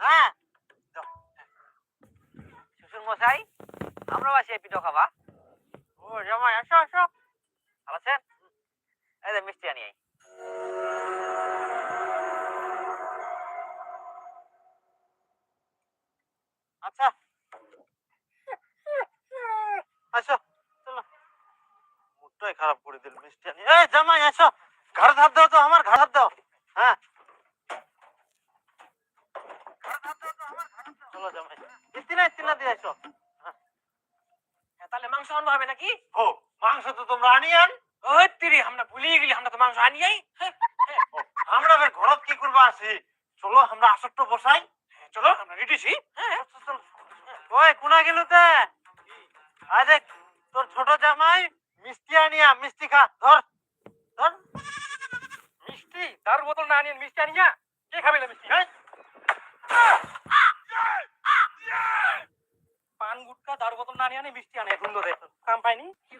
হ্যাঁ? শ্বশুর মশাই আমরা বাসি পিঠো খাবা। ও, জামাই, আসো আসো। ভালো আছেন? এই যে মিষ্টি আনি আচ্ছা। আসো, চলো। মুডটাই খারাপ করে দিল, মিষ্টি আনি। এই, জামাই, আসো। ঘর ধার দাও তো, আমার ঘর ধার দাও হ্যাঁ চলো জামাই ইতিনা ইতিনা দিয়ে আসো তাহলে মাংস আনব হবে নাকি ও মাংস তো তোমরা আনিয়ান? ওই তিরি আমরা ভুলিয়ে গেলি আমরা তো মাংস আনিয়াই। ও, আমরা এবার ঘরত কি করবা আছি? চলো আমরা আসরটা বসাই। চলো আমরা রেডিছি হ্যাঁ ওই কোনা গেল তে? দেখ তোর ছোট জামাই মিষ্টি আনিয়া মিষ্টি খা ধর। ধর। মিষ্টি তার বোতল না আনিয়ে মিষ্টি আনিয়া কে খাবে না মিষ্টি হ্যাঁ? পান গুটকা দার বোতল না আনিয়ে মিষ্টি আনে সুন্দর কাম পাইনি? এই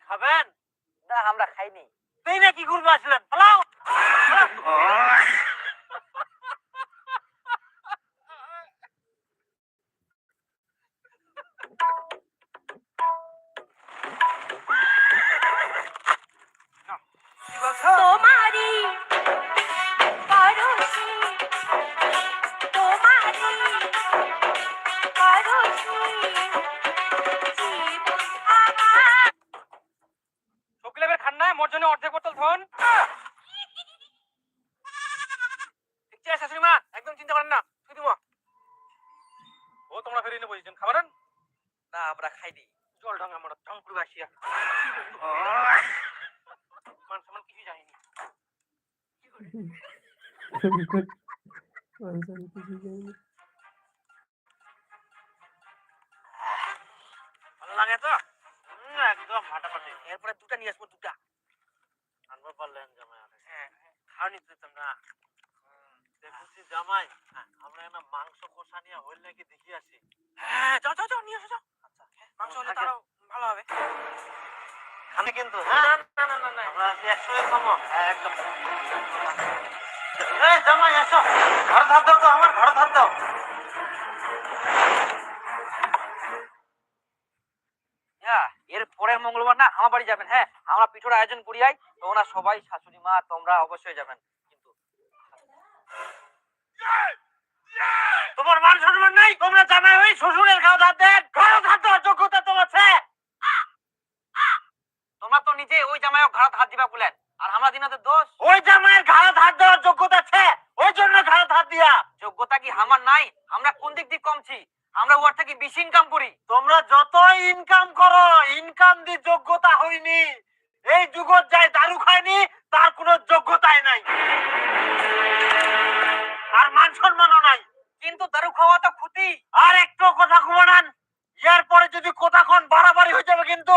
খাবেন? না আমরা খাইনি। তাই না কি করব আসলেন ঢং আমরা ঢং করে আসিয়া মান সমান কিছু যায়নি ভালো লাগে তো? একদম ফাটাফাটি এরপরে দুটা নিয়ে আসব দুটা। আনবার পারলেন জামাই হ্যাঁ খাওয়ানি তো তোমরা। দেখুছি জামাই। আমরা একটা মাংস কষা নিয়ে হইল নাকি দেখি আসি। হ্যাঁ যাও যাও যাও নিয়ে এসো যাও। আচ্ছা। মাংস হলে তারাও ভালো হবে। খানে কিন্তু হ্যাঁ না না না না আমরা আছি খাব হ্যাঁ একদম। এই জামাই আসো ঘর ধার দাও তো আমার ঘর ধার দাও। হ্যাঁ এর পরের মঙ্গলবার না আমার বাড়ি যাবেন হ্যাঁ? আমরা পিঠোর আয়োজন করি আই তোমরা সবাই শাশুড়ি মা তোমরা অবশ্যই যাবেন। কিন্তু তোমার মান সম্মান নাই তোমরা জামাই হই শ্বশুরের খাওয়া ধার দেন ঘর ধার দেওয়ার যোগ্যতা তোমার আছে তোমরা তো নিজে ওই জামাই ঘাড় হাত দিবা বলেন আর আমরা দিনাতে দোষ? ওই জামাইয়ের ঘর ধার দেওয়ার যোগ্যতা আছে। ওই জন্য ঘর ধার দিয়া। যোগ্যতা কি আমার নাই? আমরা কোন দিক দিয়ে কমছি আমরা ওর থেকে বেশি ইনকাম করি। তোমরা যতই ইনকাম করো ইনকাম দি যোগ্যতা হয়নি এই যুগত যাই দারু খায়নি তার কোনো যোগ্যতাই নাই। আর মান সম্মানও নাই। কিন্তু দারু খাওয়া তো ক্ষতি। আর একটু কথা ঘুমানান ইয়ার পরে যদি কথাক্ষণ বাড়াবাড়ি হয়ে যাবে কিন্তু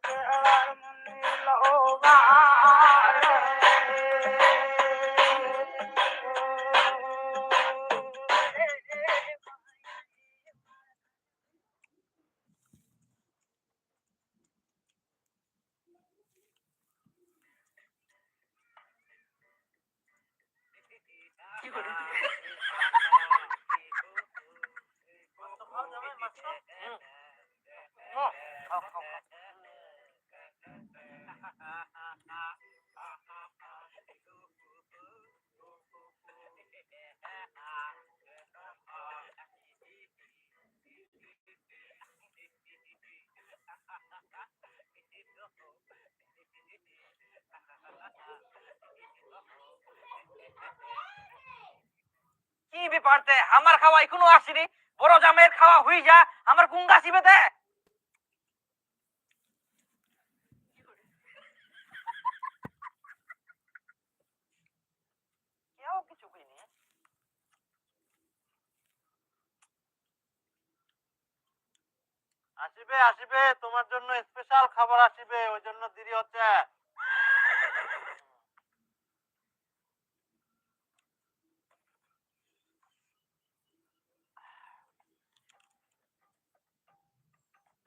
কি ব্যাপারতে আমার খাওয়া এখনও আসেনি বড় জামের খাওয়া যা, আমার গুঙ্গা আসিবে আসিবে তোমার জন্য স্পেশাল খাবার আসিবে, ওই জন্য দেরি হচ্ছে।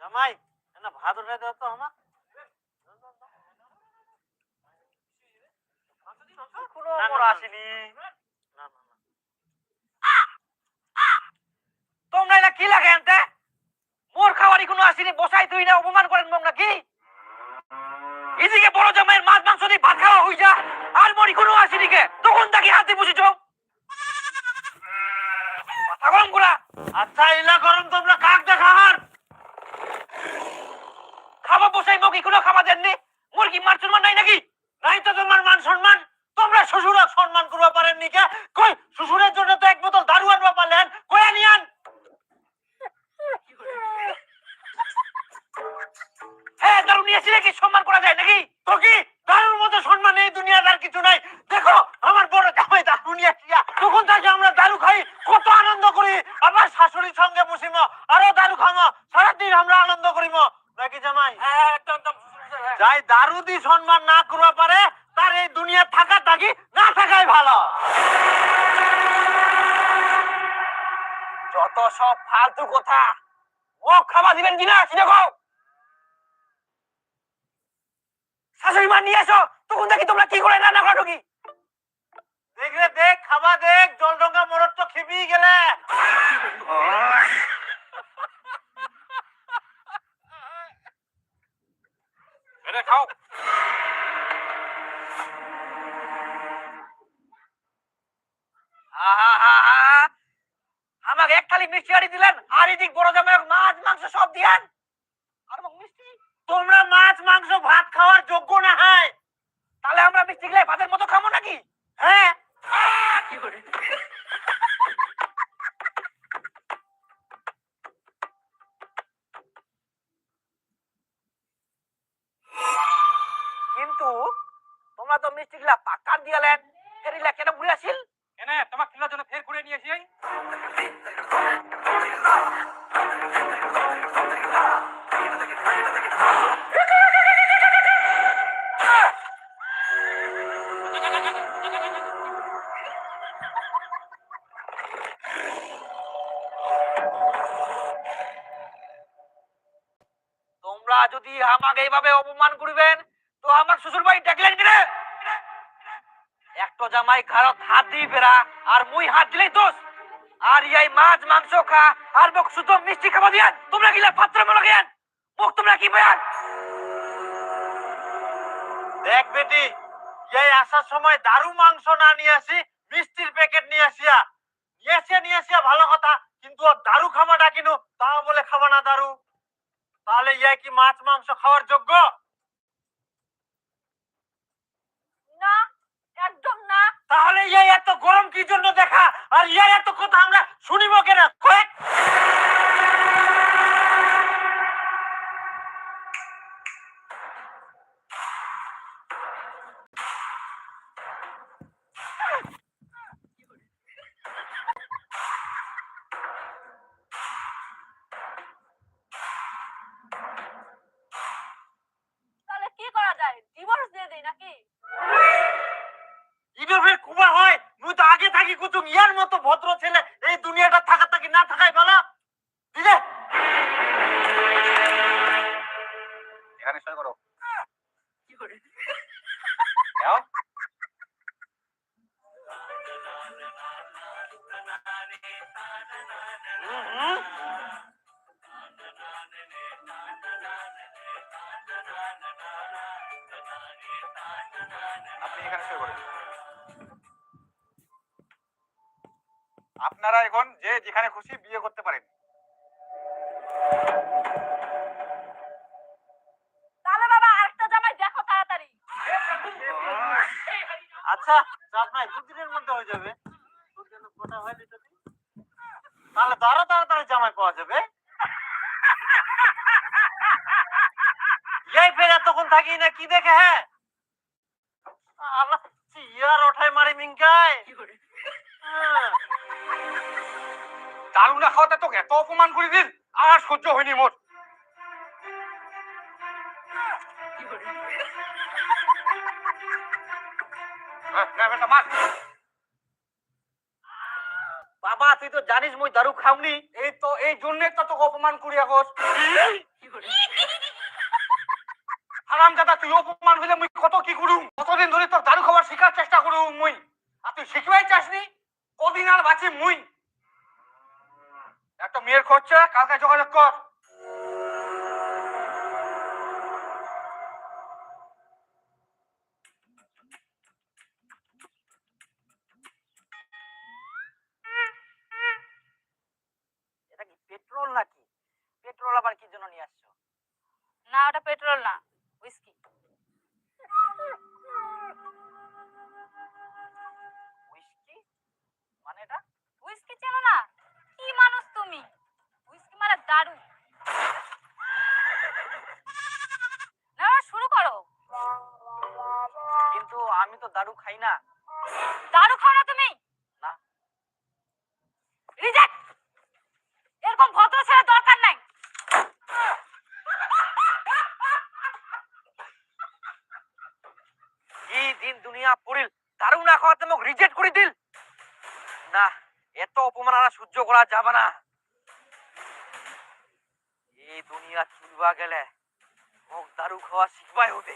জামাই না ভাত উঠে দাও তো আমার কোনো না, না, বড় না। আসেনি। না না না। তোমরা এটা কি লাগে আনতে মোর খাওয়ারই কোনো আসেনি বসাই তুই না অপমান করেন মগ নাকি? এদিকে বড় জামাইয়ের মাছ মাংস দিয়ে ভাত খাওয়া হই যা আর মরি কোনো আসেনি কে? তখন তাকে হাতে বুঝেছ। মাথা গরম করা। আচ্ছা ইলা করুন তোমরা কাক দেখার মগ কোনো খাবার দেননি? মুরগি মার সম্মান নাই নাকি? নাই তো তোমার মান সম্মান। তোমরা শ্বশুরক সম্মান করবা পারেন নি কই, শ্বশুরের জন্য তো এক বোতল দারু আনবা পারলেন। কই আনিয়ান হ্যাঁ দারু নিয়েছিলে কি সম্মান করা যায় নাকি? তো কি দারুর মতো সম্মান এই দুনিয়ার আর কিছু নাই দেখো আমার বড় জামাই দারু নিয়ে আসিয়া তখন থেকে আমরা দারু খাই কত আনন্দ করি আমার শাশুড়ির সঙ্গে বসিম আরও দারু খামো সারাদিন আমরা আনন্দ করিম নাকি জামাই হ্যাঁ একদম একদম যাই দারু দি সম্মান না করবা পারে তার এই দুনিয়া থাকা থাকি না থাকাই ভালো যত সব ফালতু কথা ও খাবার দিবেন কিনা সেটা কও শাশুড়ি মা নিয়ে এসো তখন দেখি তোমরা কি করে রান্না করো কি দেখ রে দেখ খাবা দেখ জল ডঙ্গা মোড়র তো খেপি গেলে এটা খাও আহা! আমাকে আড়ি দিলেন আর এদিক বড় আমাকে এইভাবে অপমান করিবেন? তো আমার শ্বশুর বাড়ি ডাকলেন কিরে? একটা জামাই ঘাড়ত হাত দিয়ে বেড়া, আর মুই হাত দিলেই দোষ। আর ইয়াই মাছ, মাংস খা, আর মোক শুধু মিষ্টি খাওয়া দিয়ান। তোমরা গিলা পাত্র মনে গিয়ান মোক তোমরা কি বয়ান? দেখ বেটি এই আসার সময় দারু মাংস না নিয়ে আসি, মিষ্টির প্যাকেট নিয়ে আসিয়া। নিয়ে আসিয়া নিয়ে আসিয়া ভালো কথা, কিন্তু দারু খাওয়া ডাকিনু তা বলে খাবা ইয়া কি মাছ মাংস খাওয়ার যোগ্য? না একদম না। তাহলে ইয়া এত গরম কি জন্য দেখা? আর ইয়া এত কথা আমরা শুনিব কেন কয়েক তাহলে কি করা যায় ডিভোর্স দিয়ে দেই নাকি ইডোভের কুবা হয় মুই তো আগে থাকি কুতুম ইয়ার মতো ভদ্র ছেলে এই দুনিয়াটা থাকা থাকি না থাকাই ভালো দিলে তাহলে তো আরও তাড়াতাড়ি জামাই পাওয়া যাবে। এই ফের এতক্ষণ থাকি না কি দেখে হ্যাঁ আল্লাহ ইয়ার ওঠাই মারি মিঙ্কাই হ্যাঁ। না খাওয়াতে তোকে এত অপমান করে দিন আর সহ্য হয়নি মোর। হ্যাঁ, নে বেটা, মার। বাবা তুই তো জানিস মুই দারু খাওনি। এই তো, এই জন্য তো তোকে অপমান করি এখন। আরাম দাদা তুই অপমান হইলে মুই কত কি করুম? কতদিন ধরে তোর দারু খাবার শিখার চেষ্টা করুম মুই। আর তুই শিখবাই চাসনি? কদিন আর বাঁচি মুই? একটা মেয়ের খরচা, কালকে যোগাযোগ কর। দুনিয়া পড়িল তারও না খাওয়াতে মোক রিজেক্ট করে দিল। না, এত অপমান আর সহ্য করা যাবে না। এই দুনিয়া চুলবা গেলে মোক দারু খাওয়া শিখবাই হবে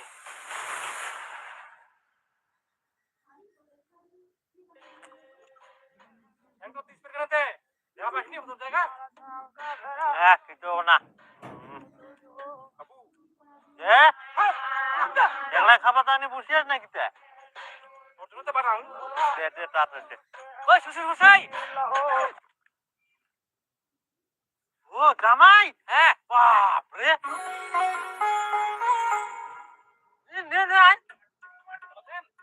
দে ওই শ্বশুর মশাই! ও জামাই! হ্যাঁ বাপ রে।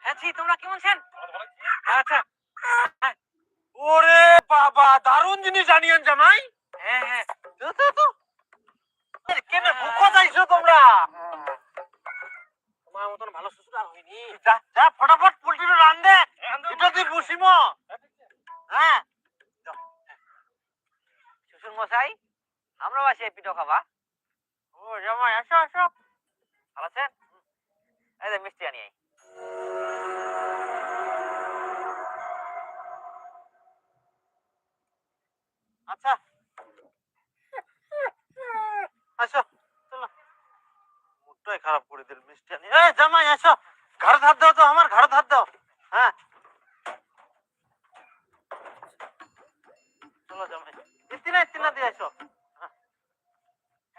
হ্যাঁ জি তোমরা কেমন আছেন? আচ্ছা। ওরে বাবা দারুণ জিনিস জানিয়েন জামাই। হ্যাঁ হ্যাঁ। তো, তো, তো। ভুকো যাইছো তোমরা? তোমার মতন ভালো শ্বশুর আর হয়নি। যা যা ফটাফট পোল্ট্রিটা রান দে। এটা তুই বসিম হ্যাঁ? শ্বশুর মশাই আমরাও আছি পিঠো খাবা। ও জামাই আসো আসো। ভালো আছেন? এই যে মিষ্টি আনি আচ্ছা। আসো চলো। মুডটাই খারাপ করে দিল মিষ্টি আনি। এই জামাই আসো। ঘাড় ধার দাও তো আমার ঘাড় ধার দাও হ্যাঁ চলো জামাই ইতিনা ইতিনা দিয়ে আসো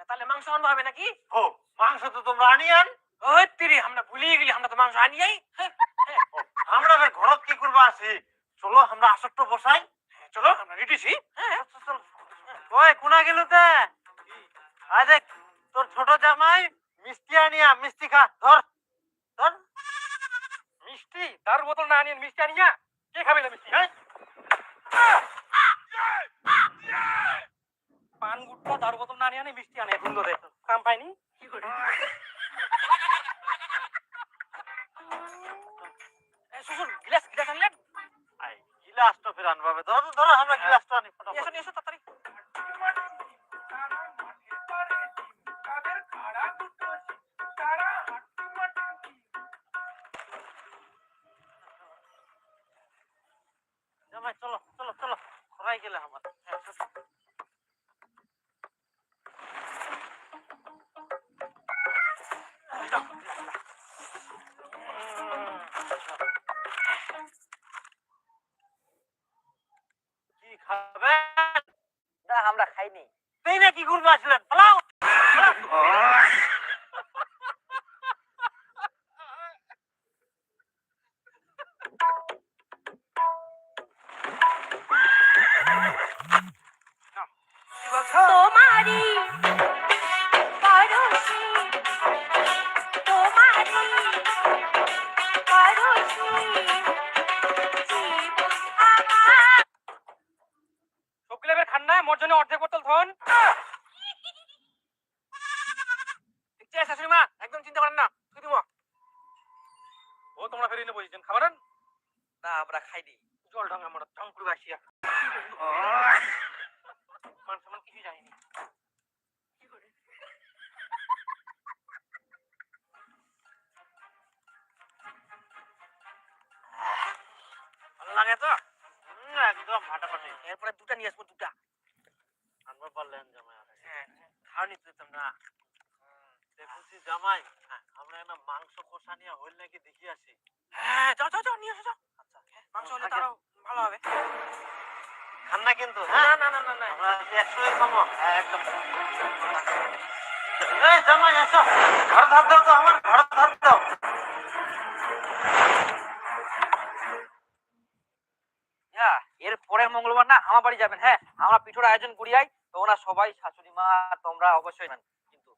তাহলে মাংস আনব হবে নাকি ও আনিয়ান ওই তিরি আমরা ভুলিয়ে গেলি আমরা তো মাংস আনিয়াই আই আমরা রে ঘরত কি করবা আছি? চলো আমরা আসক্ত বসাই। চলো আমরা হ্যাঁ চল ওই কোনা গেল তে? দেখ তোর ছোট জামাই মিষ্টি আনিয়া মিষ্টি খা ধর। ধর। মিষ্টি? তার বোতল না আনিয়ে মিষ্টি আনিয়া? কে খাবে না মিষ্টি হ্যাঁ? পান গুটটা তার বোতল না আনিয়ে মিষ্টি আনিয়া বন্ধ দে। কাম পাইনি? গ্লাস গ্লাস আনলেন? আই গিলাসটা ফের আনবাবে ধরো। খাবেন? না আমরা খাইনি। তুই না কি করবে আসলেন পালাও। লাগে তো একদম ফাটাফাটি এরপরে দুটা নিয়ে আসব দুটা আনবার পারলেন জামাই হ্যাঁ দিতাম না দেখুছি জামাই আমরা একটা মাংস কষা নিয়ে হইল নাকি দেখি আসি হ্যাঁ যাও যাও যাও নিয়ে এসো যাও। আচ্ছা মাংস হলে তারাও ভালো হবে। খান না কিন্তু না হ্যাঁ? না না না না। আমরা একসঙ্গে খাব হ্যাঁ, একদম। এই জামাই এসো। ঘর ধার দাও তো আমার ঘর ধার দাও। এর পরের মঙ্গলবার না আমার বাড়ি যাবেন হ্যাঁ? আমরা পিঠোর আয়োজন করি আই। তো ওরা সবাই শাশুড়ি মা তোমরা অবশ্যই কিন্তু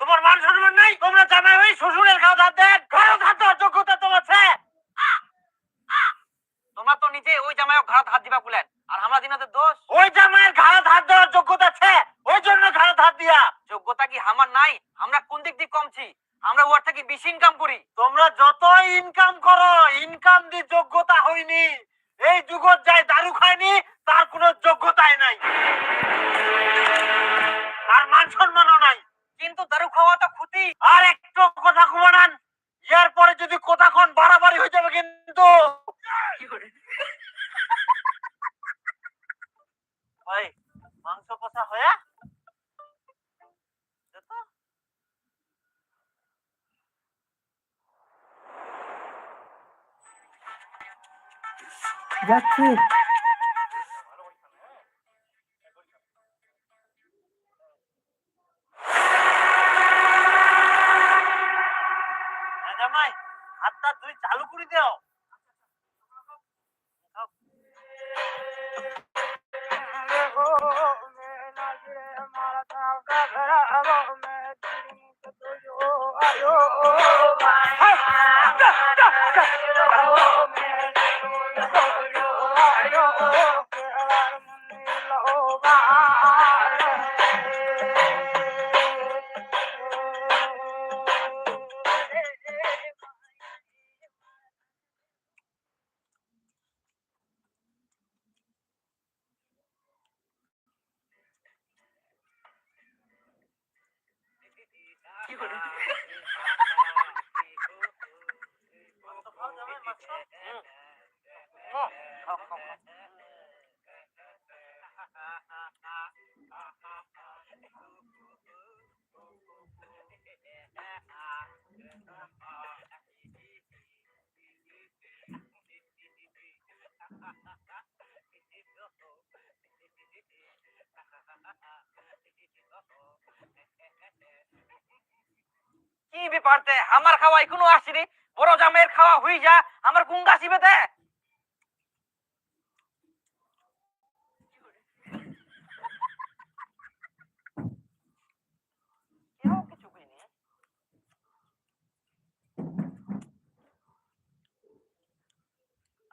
তোমার মান সম্মান নাই তোমরা জামাই ওই শ্বশুরের খাওয়া ধার দেন। ঘর ধার দেওয়ার যোগ্যতা তোমার তো নিজে ওই জামাই ঘাড় হাত দিবা বলেন আর আমরা দিনাদের দোষ? ওই জামাইয়ের ঘাড় ধার দেওয়ার যোগ্যতা আছে। ওই জন্য ঘাড় ধার দিয়া। যোগ্যতা কি আমার নাই? আমরা কোন দিক দিয়ে কমছি আমরা ওর থেকে বেশি ইনকাম করি। তোমরা যত ইনকাম করো ইনকাম দি যোগ্যতা হয়নি এই যুগত যাই দারু খায়নি তার কোনো যোগ্যতাই নাই। আর মান সম্মানও নাই। কিন্তু দারু খাওয়া তো ক্ষতি। আর একটু কথা কমানান ইয়ার পরে যদি কথা কোন বাড়াবাড়ি হয়ে যাবে কিন্তু। ভাই মাংস কষা হয়ে দে তো। যাচ্ছি হ্যাঁ কি ব্যাপারতে আমার খাওয়া এখনও আসেনি বড় জামাইয়ের খাওয়া হই যা, আমার গুঙ্গা কইনি।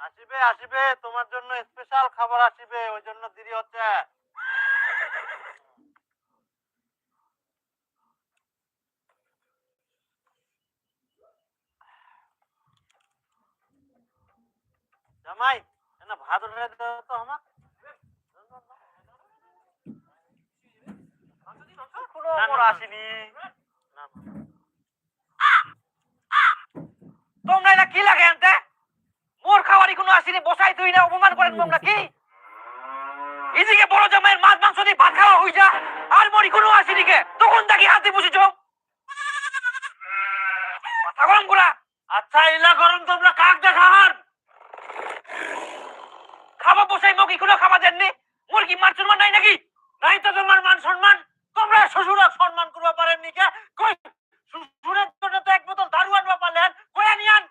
আসিবে আসিবে, তোমার জন্য স্পেশাল খাবার আসিবে, ওই জন্য দেরি হচ্ছে। জামাই না ভাত উঠে দাও তো আমার কোনো না, না, মোর না। আসেনি। তোমরা এটা কি লাগে আনতে মোর খাওয়ারই কোনো না কি? এদিকে বড় জামাইয়ের মাছ মাংস দিয়ে ভাত খাওয়া হই যা আর মরি কোনো আসেনি তখন তাকে হাতে বুঝেছ। মাথা গরম করা। আচ্ছা ইলা গরম তোমরা কাক দেখান? খাবার মগি কোনো খাবার দেননি মোর কি মান সম্মান নাই নাকি? নাই তো তোমার মান সম্মান। তোমরা শ্বশুর সম্মান করবা পারেননি কে? কই? শ্বশুরের জন্য তো এক বোতল দারু আনবা পারলেন। কয়া নিয়ান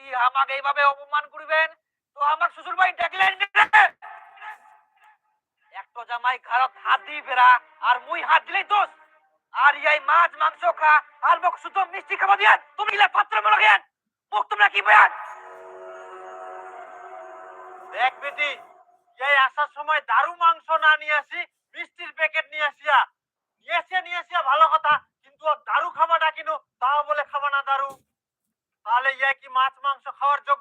যদি আমাকে এইভাবে অপমান করিবেন, তো আমার শ্বশুর ভাই ডাকলেন একটা জামাই ঘরত হাত দিয়ে ফেরা আর মুই হাত দিলেই দোষ। আর ইয়াই মাছ, মাংস খা, আর মোক শুধু মিষ্টি খাওয়া দিয়ান তুমি ইলা পাত্র মনে গেন মুখ তোমরা কি বেয়ান দেখ বেটি, এই আসার সময় দারু মাংস না নিয়ে আসি, মিষ্টির প্যাকেট নিয়ে আসিয়া। নিয়ে আসিয়া নিয়ে আসিয়া ভালো কথা, কিন্তু দারু খাবা ডাকিনু তাও বলে খাবা না দারু তাহলে ইয়া কি মাছ মাংস খাওয়ার যোগ্য